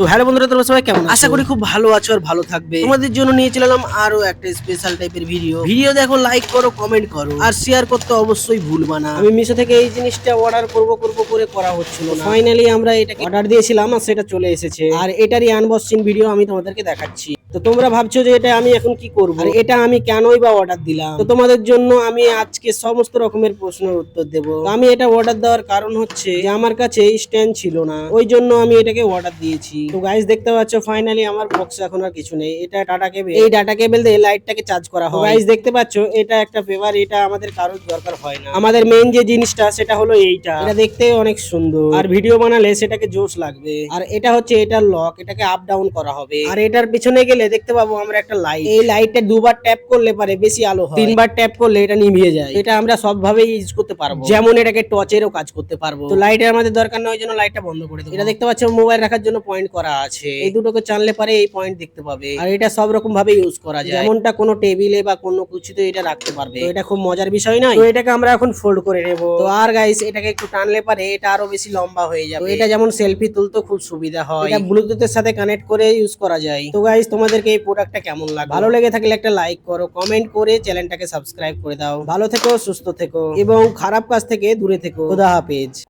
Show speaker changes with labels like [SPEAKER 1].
[SPEAKER 1] তো হ্যালো বন্ধুরা তোমরা সবাই কেমন আশা করি খুব ভালো আছো আর ভালো থাকবে। তোমাদের জন্য নিয়ে চলে আরও একটা স্পেশাল টাইপের ভিডিও ভিডিও দেখো লাইক করো কমেন্ট করো। আর শেয়ার করতে অবশ্যই ভুলবা না। আমি মিশো থেকে এই জিনিসটা অর্ডার করব করব করে করা হচ্ছিল না। ফাইনালি আমরা এটাকে অর্ডার দিয়েছিলাম আর সেটা চলে এসেছে। আর এটারই আনবক্সিং ভিডিও আমি তোমাদেরকে দেখাচ্ছি। তো তোমরা ভাবছ যে এটা আমি এখন কি করব? আর এটা আমি কেনই বা অর্ডার দিলাম? তো তোমাদের জন্য আমি আজকে সমস্ত রকমের প্রশ্নের উত্তর দেব। আমি এটা অর্ডার দেওয়ার কারণ হচ্ছে যে আমার কাছে স্ট্যান্ড ছিল না। ওই জন্য আমি এটাকে অর্ডার দিয়েছি। তো গাইস দেখতে পাচ্ছ ফাইনালি আমার বক্সে এখন আর কিছু নেই। এটা ডাটা কেবল এই ডাটা কেবল দিয়ে লাইটটাকে চার্জ করা হয়। গাইস দেখতে পাচ্ছ এটা একটা পেপার এটা আমাদের কারোর দরকার হয় না। আমাদের মেইন যে জিনিসটা সেটা হলো এইটা। এটা দেখতে অনেক সুন্দর। আর ভিডিও বানালে সেটাকে জোশ লাগবে। আর এটা হচ্ছে এটার লক এটাকে আপ ডাউন করা হবে। আর এটার পিছনে গেলে দেখতে পাবো আমরা একটা লাইট এই লাইটটা দুবার ট্যাপ করলে পারে বেশি আলো হয়। তিনবার ট্যাপ করলে এটা নিভিয়ে যায়। এটা আমরা সব ভাবে ইউজ করতে পারব। যেমন এটাকে টর্চেরও কাজ করতে পারব। তো লাইটের আমাদের দরকার নয় ওই জন্য লাইটটা বন্ধ করে দেবো। এটা দেখতে পাচ্ছ মোবাইল রাখার জন্য পয়েন্ট করা আছে। এই দুটোকে চানলে পারে এই পয়েন্ট দেখতে পাবে। আর এটা সব রকম ভাবে ইউজ করা যায়। যেমনটা কোনো টেবিলে বা কোনো কিছুতে এটা রাখতে পারবে। এটা খুব মজার বিষয় নয়? তো এটাকে আমরা এখন ফোল্ড করে নেব। তো আর গাইস এটাকে একটু টানলে পারে এটা আরও বেশি লম্বা হয়ে যাবে। এটা যেমন সেলফি তুলতে খুব সুবিধা হয়। এটা ব্লুটুথের সাথে কানেক্ট করে ইউজ করা যায়। তো গাইস তোমাদেরকে এই প্রোডাক্টটা কেমন লাগে ভালো লেগে থাকলে একটা লাইক করো কমেন্ট করে চ্যানেলটাকে সাবস্ক্রাইব করে দাও। ভালো থেকো, সুস্থ থেকো। এবং খারাপ কাজ থেকে দূরে থেকো। খোদা হাফেজ।